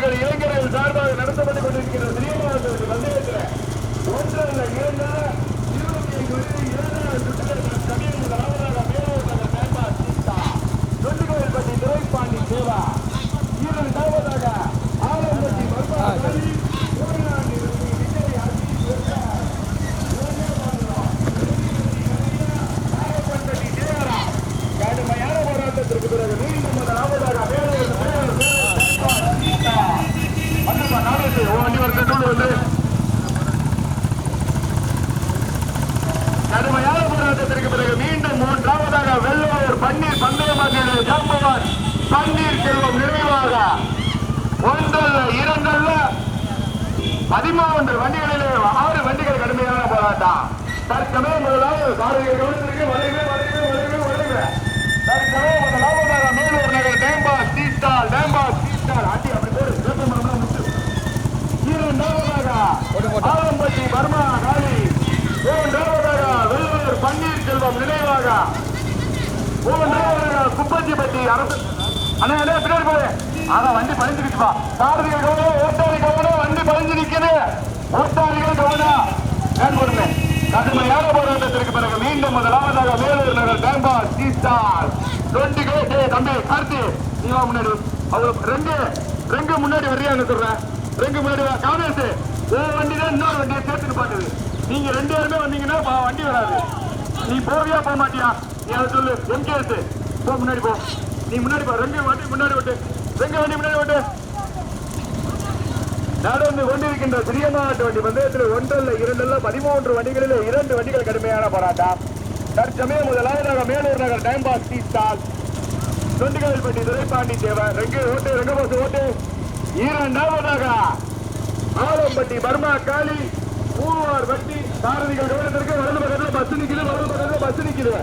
கிராமத்தார்கள் இளைஞர்கள் பன்னீர் செல்வம் நிறைவாக ஒன்றல்ல இரண்டல்ல. பதிமூன்று வண்டிகளிலே ஆறு வண்டிகள் கடுமையான போராட்டம். தற்சமயம் முதலாவது சாரதிகள் கவனத்திற்கு வருக வருக வருக வருக. தற்சமயம் முதலாவதாக மேலூர் நகர் டேம்பா சீஸ்டால் டேம்பா சீஸ்டால் ஆண்டி அப்படி போடு வேப்ப மரம்லாம் முட்டு இரண்டாவதாக ஆலம்பட்டி பர்மா காளி மூன்றாவதாக வெள்ளூர் பன்னீர் செல்வம் நினைவாக. மூன்றாவதாக குப்பஞ்சிப்பட்டி அரசு அண்ணா அண்ணா பின்னாடி போடு. ஆனா வண்டி பழிஞ்சிருச்சுப்பா சாரதிகள் கவனம் ஓட்டாளி கவனம் வண்டி பழிஞ்சு நிக்குது ஓட்டாளிகள் கவனம். ஏன் கொடுங்க. கடுமையான போராட்டத்திற்கு பிறகு மீண்டும் முதலாவதாக வேலூர் நகர் டேம்பா சீஸ்டார் டுவெண்ட்டி டே தம்பி கார்த்தி நீ வா முன்னாடி அவர் ரெண்டு ரெண்டு முன்னாடி வரியான்னு சொல்றேன் ரெண்டு முன்னாடி வா. காமேஷ் ஒரு வண்டி தான் இன்னொரு வண்டியை சேர்த்துட்டு பாக்குது நீங்க ரெண்டு பேருமே வந்தீங்கன்னா பா- வண்டி வராது. நீ போவியா போக மாட்டியா? நீ அதை சொல்லு. எம்கேஎஸ் போ முன்னாடி போ. நீ முன்னாடி போ ரெண்டு வண்டி முன்னாடி விட்டு. ரெண்டு வண்டி முன்னாடி விட்டு. நடந்து கொண்டிருக்கின்ற சிறியநாட்டு வண்டி பந்தயத்தில் ஒன்றல்ல இரண்டல்ல பதிமூன்று வண்டிகளில் இரண்டு வண்டிகள் கடுமையான போராட்டம். தற்சமயம் முதலாவதாக மேலூர் நகர் time pass tea stall Thondugalpatti Duraipandi தேவை ரெங்கு ஓட்டு ரெங்க போஸ் ஓட்டு இரண்டாவதாக ஆலம்பட்டி பர்மா காளி மூவார் வட்டி சாரதிகள் கவனத்திற்கு வலது பக்கத்தில் பஸ் நிற்கிறது வலது பக்கத்தில் பஸ் நிக்குது.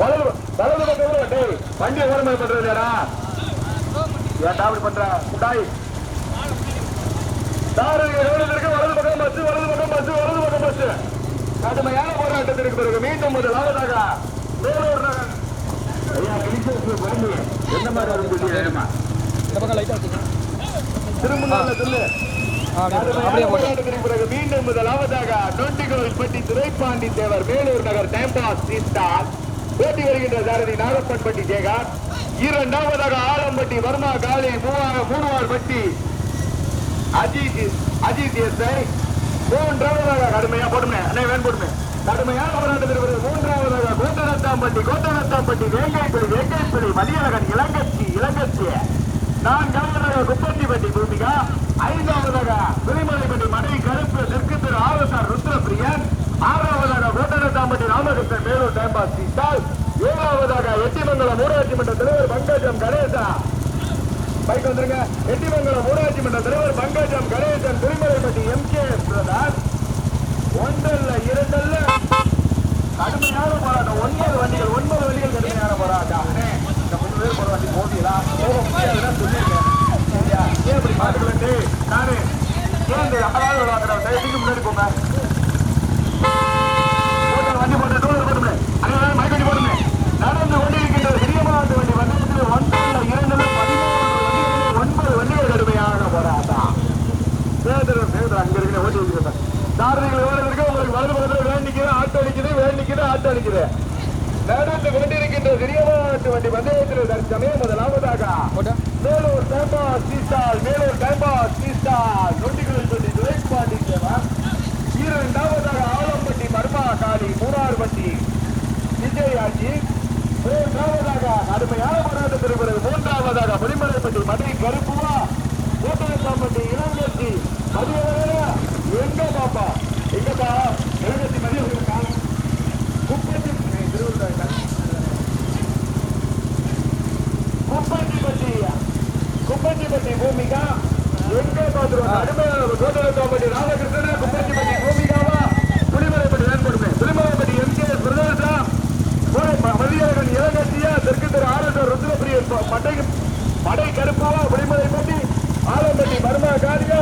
வலது வலது பக்கத்துல டேய் வண்டியை ஓரமாக பண்றது இல்லையாடா? ஏன்டா அப்படி பண்ற? குடாய் சாரதிகள் கவனத்திற்கு வலது பக்கம் பஸ் வலது பக்கம் பஸ் வலது பக்கம் பஸ் கடுமையான போராட்டத்திற்கு பிறகு மீண்டும் முதலாவதாக வேலூர் நகர் ஐயா என்ன மாதிரி அது தெரியுமா இந்த பக்கம் லைட்டாக வச்சுக்கோங்க திருமணம் சொல்லு போட்டு. மீண்டும் முதலாவதாக நொண்டிகோவில்பட்டி துரைப்பாண்டி தேவர் வேலூர் நகர் டேம்பாஸ் சீஸ்டார் போட்டி வருகின்ற சாரதி நாகப்பன்பட்டி ஜெகார் இரண்டாவதாக ஆலம்பட்டி வர்மா காலி மூவாக மூணுவார் பட்டி அஜித் அஜித் எஸ்ஐ மூன்றாவதாக கடுமையா போடுமே அண்ணே வேன் போடுமே. கடுமையான போராட்டத்திற்கு பிறகு மூன்றாவதாக கோட்டனத்தாம்பட்டி கோட்டனத்தாம்பட்டி வேங்கைப்பள்ளி வேங்கைப்பள்ளி மதியழகன் இளங்கச்சி இளங்கச்சி. நான்காவதாக குப்பத்திப்பட்டி பூமிகா. ஐந்தாவதாக விரிமலைப்பட்டி மனை கருப்பு தெற்கு திரு ஆவசார் ருத்ரபிரியன் ஆறாவதாக கோட்டனத்தாம்பட்டி ராமகிருஷ்ணன் மேலூர் டைம்பாஸ் சீட்டால் ஏழாவதாக எட்டிமங்கலம் ஊராட்சி மன்ற தலைவர் பங்கஜம் கணேசா. பைக் வந்துருங்க. எட்டிமங்கலம் ஊராட்சி மன்ற தலைவர் பங்கஜம் கணேசன் திருமலைப்பட்டி எம் கே பிரதான் ஒன்றல்ல இரண்டல்ல. கடுமையான போராட்டம். ஒன்பது வண்டிகள் ஒன்பது வண்டிகள் கடுமையான போராட்டம். இந்த மூணு பேர் போற வண்டி போட்டீங்களா போக முடியாதுன்னு சொல்லியிருக்கேன். ஏன் அப்படி மாட்டுக்கலட்டு நானு ஏன் இந்த அதாவது விளாடுறேன் முன்னாடி போங்க போட்டு வண்டி போட்டு டூலர் போட்டுமே அங்கே மைக் வண்டி போட்டுமே நடந்து கொண்டிருக்கின்ற பெரியமாட்டு வண்டி வண்டத்தில் ஒன்றல்ல இரண்டுல பதிமூன்று வண்டிகளில் ஒன்பது வண்டிகள் கடுமையான போராட்டம் சேதர் சேதர் அங்க இருக்கிற ஓட்டி எவ்வளவு இருக்கு உங்களுக்கு வலது பக்கத்துல வேன் நிக்குது ஆட்டோ அடிக்குது வேன் நிக்குது ஆட்டோ அடிக்குது. நடந்து கொண்டிருக்கின்ற பெரியமாட்டு வண்டி பந்தயத்தில் தற்சமயம் முதலாவதாக மேலூர் டேம்பா சீஸ்டால் மேலூர் டேம்பா சீஸ்டால் நொண்டிகளில் சொல்லி துரைப்பாண்டி இரண்டாவதாக ஆலம்பட்டி மர்மா காளி மூணார்பட்டி விஜய் ஆட்சி மூன்றாவதாக கடுமையான போராட்டத்திற்கு பிறகு மூன்றாவதாக புலிமலைப்பட்டி மதுரை கருப்புவா. கோட்டயத்தாம்பட்டி இளங்கட்சி மதிய எங்க பாப்பா எங்கப்பா இளங்கட்சி மதிய குப்பத்தி திருவிழா குப்பட்டிப்பட்டி குப்பட்டிப்பட்டி பூமிகா. எங்கே பார்த்துருவோம் அருமையான கோட்டலத்தாம்பட்டி ராமகிருஷ்ணன் குப்பட்டிப்பட்டி பூமிகாவா? புலிமலைப்பட்டி வேண்படுமே புலிமலைப்பட்டி எம் கே பிரதேசா மதியழகன் இளங்கட்சியா தெற்கு திரு ஆரண்டர் ருத்ரபிரியன் ப- மடை கருப்பாவா? புலிமலைப்பட்டி ஆலம்பட்டி மர்மா காரியா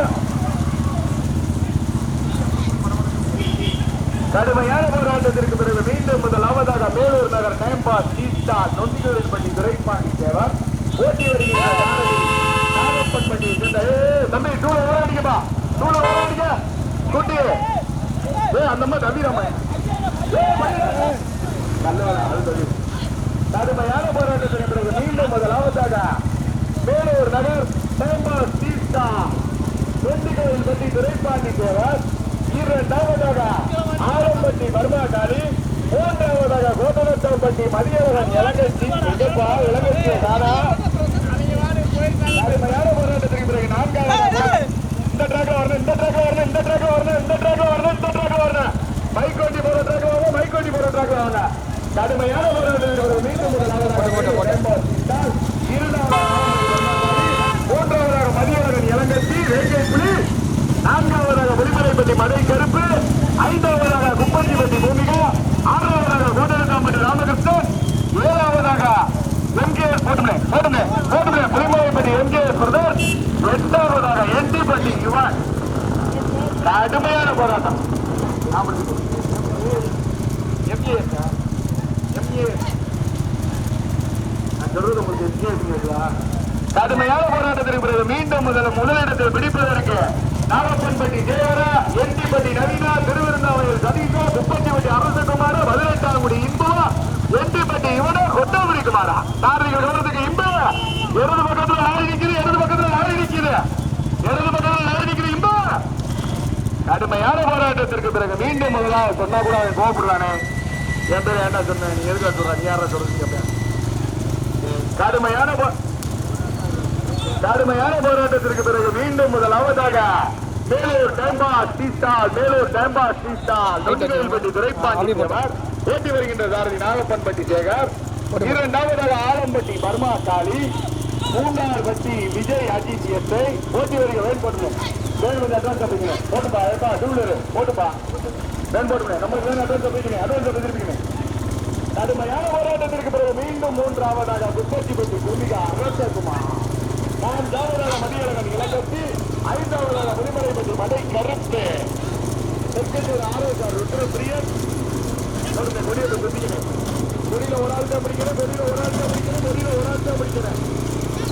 கடுமையான போராட்டத்திற்கு பிறகு மீண்டும் முதலாவதாக மேலூர் நகர் நேம்பாஸ் சீஸ்டா நொண்டிகளின்பட்டி துரைப்பாண்டி தேவர் போட்டி வருகிறார் நாகப்பன்பட்டி சேர்ந்த தம்பி டூல ஓராடிக்கப்பா டூல ஓராடிக்க குட்டி. ஏ அந்த மாதிரி தம்பிராம கடுமையான போராட்டத்திற்கு பிறகு மீண்டும் முதலாவதாக மேலூர் நகர் நேம்பாஸ் சீஸ்டா நொண்டிகளில் பற்றி துரைப்பாண்டி தேவர் இரண்டாவதாக ஆலம்பட்டி மர்மாகாரி மூன்றாவதாக கோட்டனத்தாம்பட்டி மதியழகன் இளங்கட்சி எங்கப்பா இளங்கட்சி தானா கடுமையான போராட்டத்திற்கு பிறகு இந்த ட்ராக்ல வரணும் இந்த ட்ராக்ல வரணும் இந்த ட்ராக்ல வரணும் இந்த ட்ராக்ல வரணும் இந்த ட்ராக்ல வரணும். பைக் ஓட்டி போற ட்ராக்ல வாங்க பைக் ஓட்டி போற ட்ராக்ல வாங்க கடுமையான போராட்டத்திற்கு பிறகு மீண்டும் முதலாவதாக இரண்டாவதாக மூன்றாவதாக மதியழகன் இளங்கட்சி வேங்கை புலி நான்காவதாக மதுரை கருப்பு. ஐந்தாவதாக குப்பஞ்சிப்பட்டி பூமிகா. ஆறாவதாக கோட்டரக்காம்பட்டி ராமகிருஷ்ணன். ஏழாவதாக எம்கேஎஸ் போட்டுமே போட்டுமே போட்டுமே. Pulimalaipatti MKS brother. எட்டாவதாக எட்டிப்பட்டி யுவன். கடுமையான போராட்டம். MKS MKS. நான் சொல்றது உங்களுக்கு எம்கேஎஸ் கடுமையான போராட்டத்திற்கு பிறகு மீண்டும் முதல் முதலிடத்தில் பிடிப்பதற்கு நாகப்பன்பட்டி ஜெயவரா எட்டிப்பட்டி நவீனா திருவிருந்தாவையில் சதீஷா குப்பட்டிப்பட்டி அரசகுமார பதினெட்டாங்குடி இன்பவா எட்டிப்பட்டி இவன கொட்டாமணி குமாரா. தாரிகள் கவனத்துக்கு இன்பவா இடது பக்கத்துல நாய் நிக்குது இடது பக்கத்துல நாய் நிக்குது. இடது பக்கத்துல நாய் நிக்குது இன்பவா கடுமையான போராட்டத்திற்கு பிறகு மீண்டும் முதலாக சொன்னா கூட அவன் கோபப்படுறானே. என் பேர் ஏன்டா சொன்ன? நீ எதுக்கா சொல்ற? நீ யாரா சொல்றீங்க கடுமையான கடுமையான போராட்டத்திற்கு பிறகு மேலூர் டேம்பா ஸ்ரீஸ்டால் மேலூர் டேம்பா ஸ்ரீஸ்டால் நொண்டிகள்பட்டி துரைப்பாண்டி ஓட்டி வருகின்ற சாரதி நாகப்பன்பட்டி சேகர் இரண்டாவதாக ஆலம்பட்டி பர்மா காளி மூன்றாவது பட்டி விஜய் அஜித் எஸ்ஐ ஓட்டி வருகிற வேட்படுத்தல் வேணும் கொஞ்சம் அட்வான்ஸ் தப்பிங்க போட்டுப்பா ஏப்பா டூலரு போட்டுப்பா வேன் போட்டுங்க நம்மளுக்கு வேணும் அட்வான்ஸ் தப்பிக்கணும் அட்வான்ஸ் தப்பிச்சிருப்பீங்க கடுமையான போராட்டத்திற்கு பிறகு மீண்டும் மூன்றாவதாக முப்பத்தி பத்து பூமிகா அரசகுமார் நான் ஜாவதாக மதியழகன் இலக்கத்தி ஐந்தாவதாக புலிமலை பற்றி மடை கருத்து. செக்கத்தூர் ஆரோக்கியார் ருத்ரபிரியன் சொல்லுங்க கொடியை குத்திக்கணும் ஒரு ஆள் தான் பிடிக்கிறேன் கொடியில ஒரு ஆள் தான் பிடிக்கிறேன் கொடியில ஒரு ஆள் தான் பிடிக்கிறேன்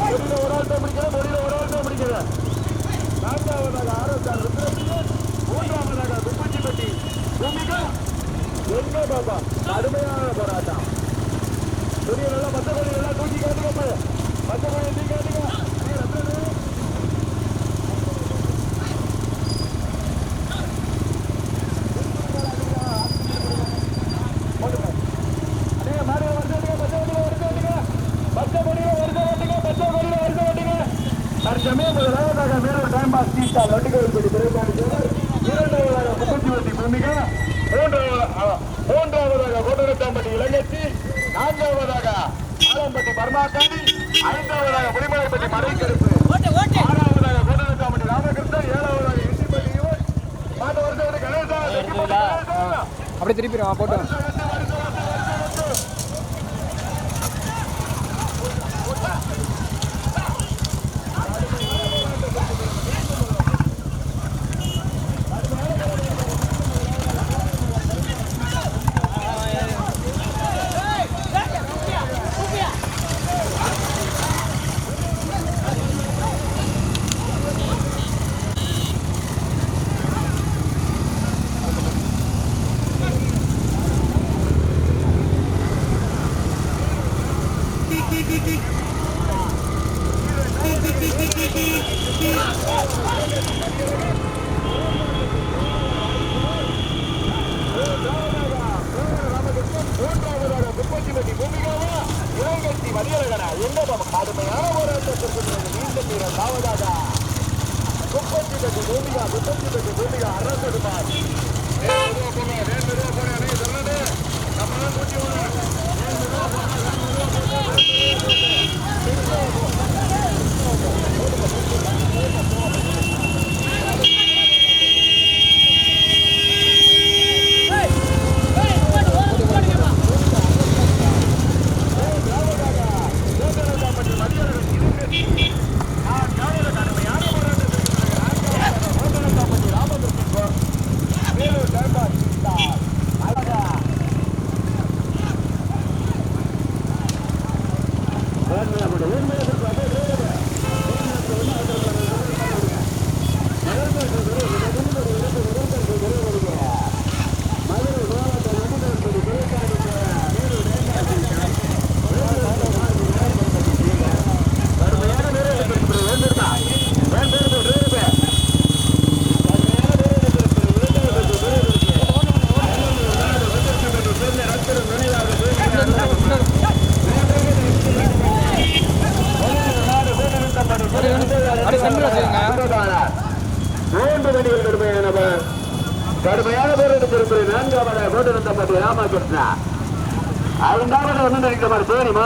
கொடியில ஒரு ஆள் தான் பிடிக்கிறேன் கொடியில ஒரு ஆள் தான் பிடிக்கிறேன் நான்காவதாக ஆரோக்கியார் ருத்ரபிரியன் மூன்றாவதாக துப்பச்சிப்பட்டி பூமிகா. எங்க பாபா அருமையான போராட்டம். துணியை நல்லா மற்ற கொடி எல்லாம் தூக்கி காட்டுங்க மற்ற கொடி தூக்கி காட்டுங்க.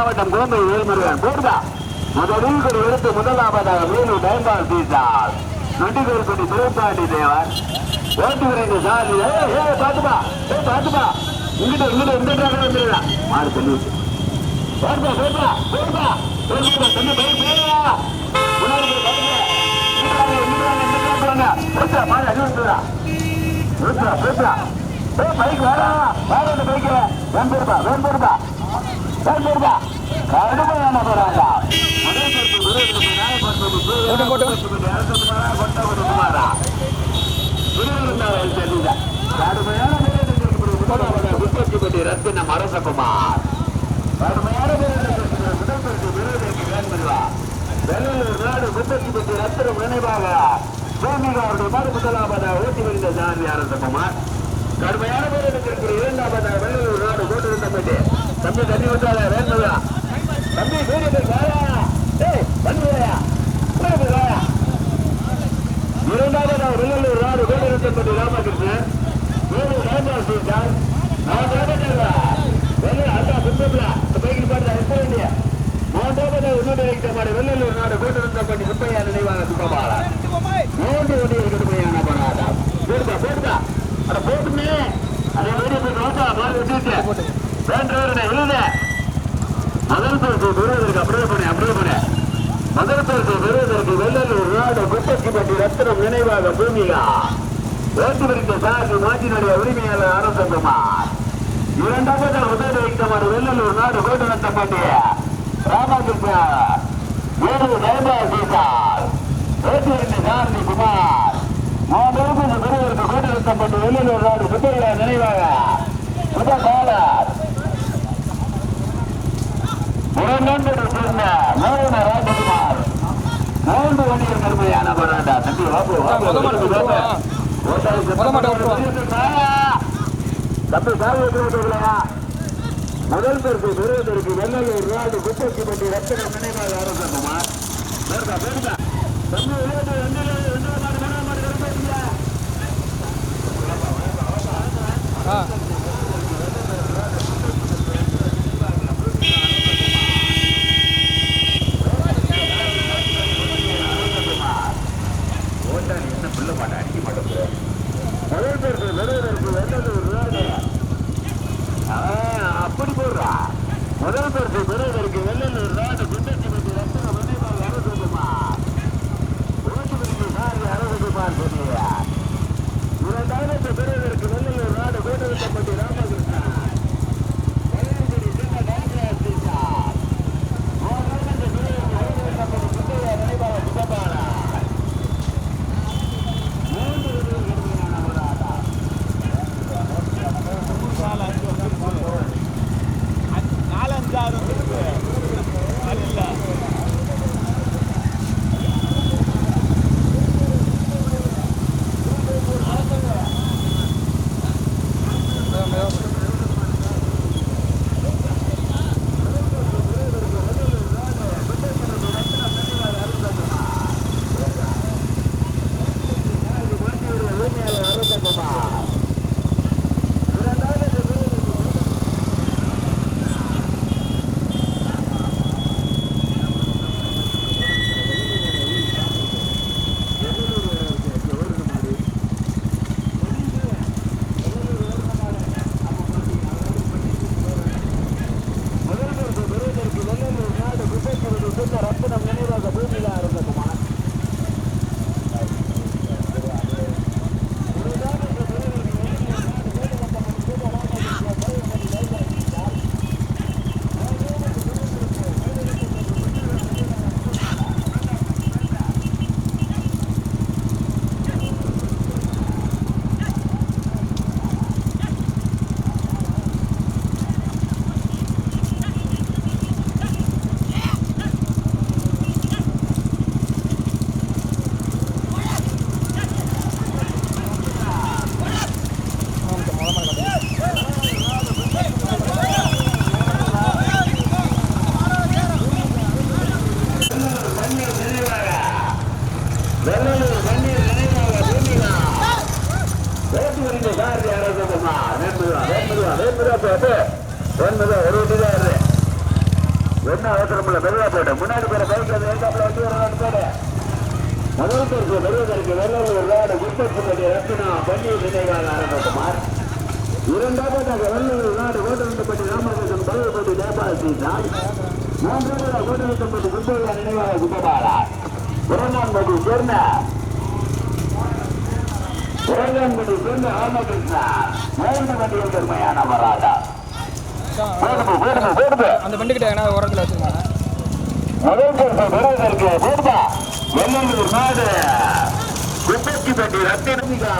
மாவட்டம் கோம்பை வேல்முருகன் போடுதா முதலில் ஒரு எடுத்து முதலாவதாக மேலும் டைம்பால் நொண்டிகள் நொண்டிகோல்பட்டி திருப்பாண்டி தேவர். ஓட்டு விரைந்து சாதி ஏ பாத்துப்பா ஏ பாத்துப்பா இங்கிட்ட இங்கிட்ட இந்த டிராக்டர் வந்துடுறா. மாறு சொல்லி போடுப்பா போடுப்பா போடுப்பா போடுப்பா தண்ணி பயிர் போடுவா முன்னாடி போய் பாத்துங்க இங்கிட்டு பேசுறா பேசுறா ஏ பைக் வேறா வேற இந்த பைக்கு. வேன் கடுமையான போறாங்க போட்டு, ரத்தினம் அரசகுமார் கடுமையான வெள்ளூர் நாடு முப்பத்தி பத்து ரத்தினம் நினைவாக பூமிகா மறு முதலாவதாக ஊட்டி வருகிற ஜாதி அரசகுமார் கடுமையான போராட்டத்திற்கு இரண்டாவதாக வெள்ளூர் நாடு கோட்டிருந்தபடி தம்பி தண்ணி விட்டால வேண்டுதா தம்பி வீடு வாயா ஏய் தண்ணி வாயா வெள்ளூர் நாடு கோட்டிருந்தபடி ராமகிருஷ்ணன் வேறு ராமராஜ் சீட்டார் நான் ராமச்சந்திரா வெள்ளூர் அண்ணா சுத்தம்ல பைக்கில் பார்த்தா எப்போ வேண்டிய? மூன்றாவதாக மூன்று மாடு நாடு சுப்பையா நினைவாக சுப்பபாலன் மூன்று வண்டிகள் கடுமையான போராட்டம் போடுதா போடுதா அட போட்டுமே அதே மாதிரி இப்ப ரோட்டா மாடு விட்டுட்டு வேண்டவருடைய முதல் பரிசு பெறுவதற்கு அப்படியே பண்ணி அப்படியே பண்ணி முதல் பரிசு பெறுவதற்கு வெள்ளலூர் நாடு குப்பச்சிப்பட்டி ரத்தினம் நினைவாக பூமிகா. வேட்டு சார்பு மாற்றினுடைய உரிமையாளர் ஆனந்தகுமார் இரண்டாவது முதல் வைத்தவர் வெள்ளலூர் நாடு கோட்டநத்தப்பட்டிய ராமகிருஷ்ண. ஏழு நைபா சீசார் வேட்டு சாரதி குமார். மூன்றாவது பெறுவதற்கு கோட்டநத்தப்பட்டு வெள்ளலூர் நாடு சுப்பையா நினைவாக. முதல் காலர் இரண்டு சொன்ன மோகன ராஜகுமார் மூன்று வண்டிகள் கடுமையான போராட்டா தம்பி வாப்பு தம்பி முதல் பெருக்கு பெறுவதற்கு வெள்ளலூர் குப்பைக்கு பற்றி ரத்தன நினைவாக அரசகுமார் பேருந்தா தம்பி விளையாட்டு ரெண்டு ரெண்டு மாடு மாடு ஆ. வேண்டுவா போட்டு வேண்டுவா ஒரு வண்டி இருக்கு என்ன அவசரம் இல்லை மெதுவா போட்டு முன்னாடி போற பைக் அது எங்காப்புல வச்சு ஒரு போடு முதல் பேருக்கு பெறுவதற்கு வெள்ளலூர் நாடு குப்பத்துப்பட்டி ரத்னா பன்னீர் நினைவாக அரசகுமார் இரண்டாவதாக வெள்ளலூர் நாடு ஓட்டநந்தப்பட்டி ராமகிருஷ்ணன் பருவப்பட்டி நேபாள் சீதான் மூன்றாவதாக ஓட்டநந்தப்பட்டி குப்பையா நினைவாக குப்பபாலா புறநான்பதி சேர்ந்த புறநான்பதி சேர்ந்த ராமகிருஷ்ணா மூன்று வண்டிகள் பெருமையான வராதா வேடுது வேடுது வேடுது அந்த வண்டிக்கிட்ட எங்கன்னா ஓரத்தில் வச்சுருங்க முதல் பரிசு பெறுவதற்கு வேடுதா வெள்ளலூர் நாடு குப்பச்சிப்பட்டி ரத்தினமிகா.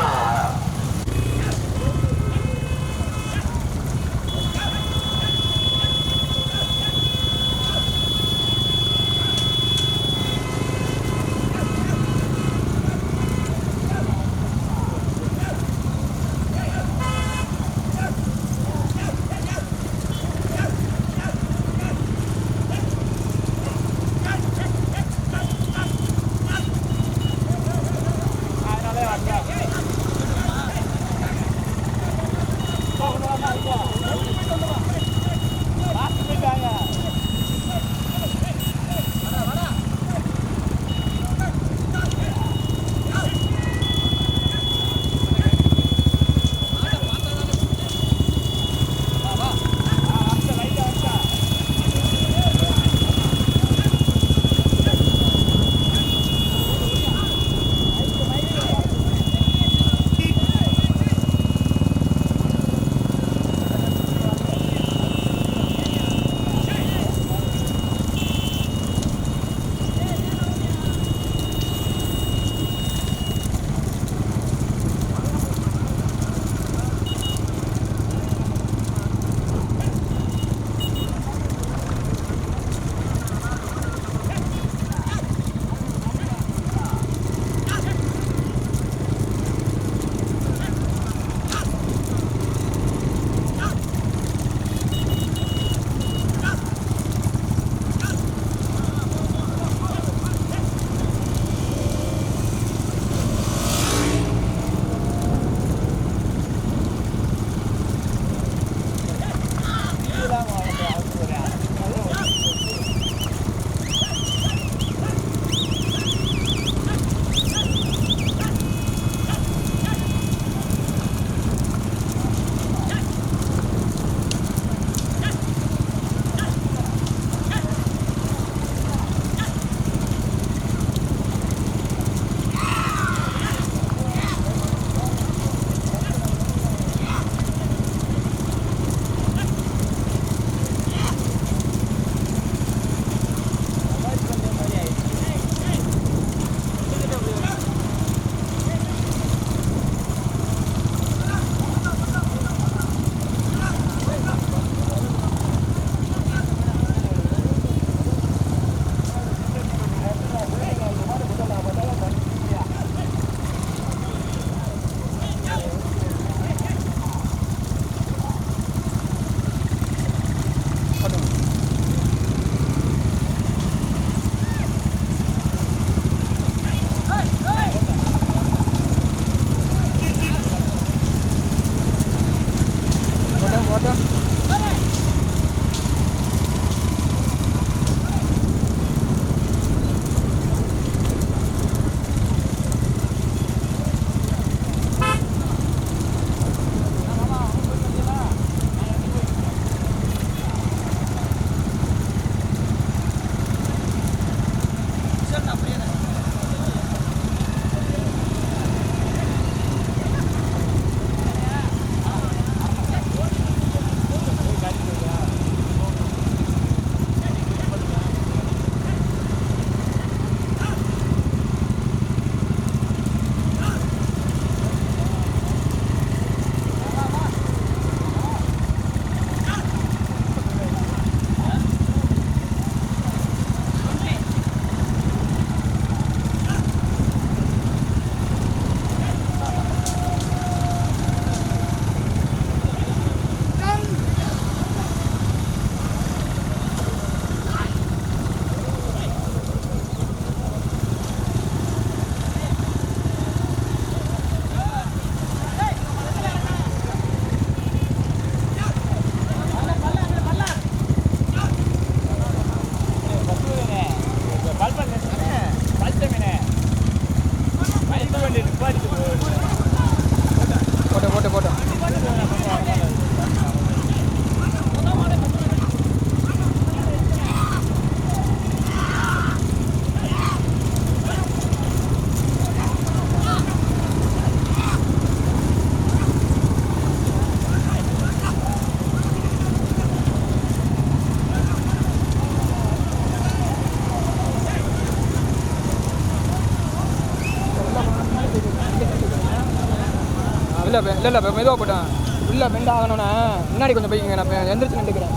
இல்லை இல்லை இல்லை மெதுவாக போட்டேன். உள்ளே பெண்ட் ஆகணும்னா. முன்னாடி கொஞ்சம் போய்க்குங்க நான் எந்திரிச்சு நின்றுக்கிறேன்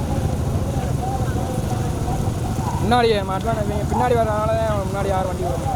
முன்னாடி மாட்டலாம் பின்னாடி வரனால தான் முன்னாடி யார் வண்டி வரும்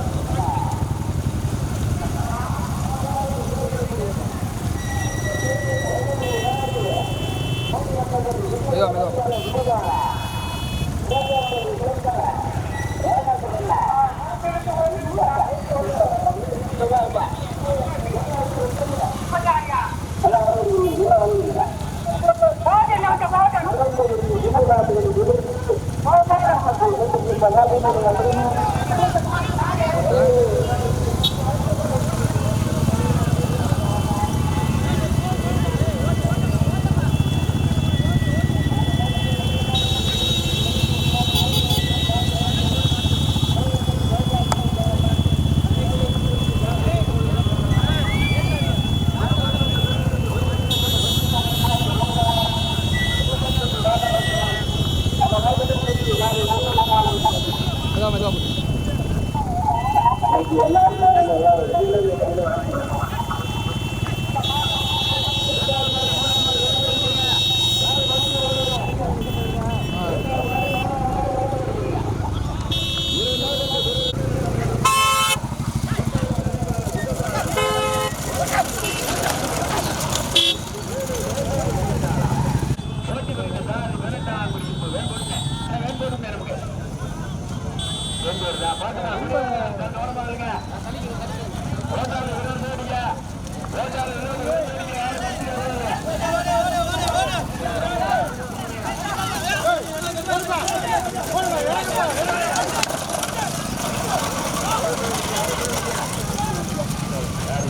Vamos, vamos.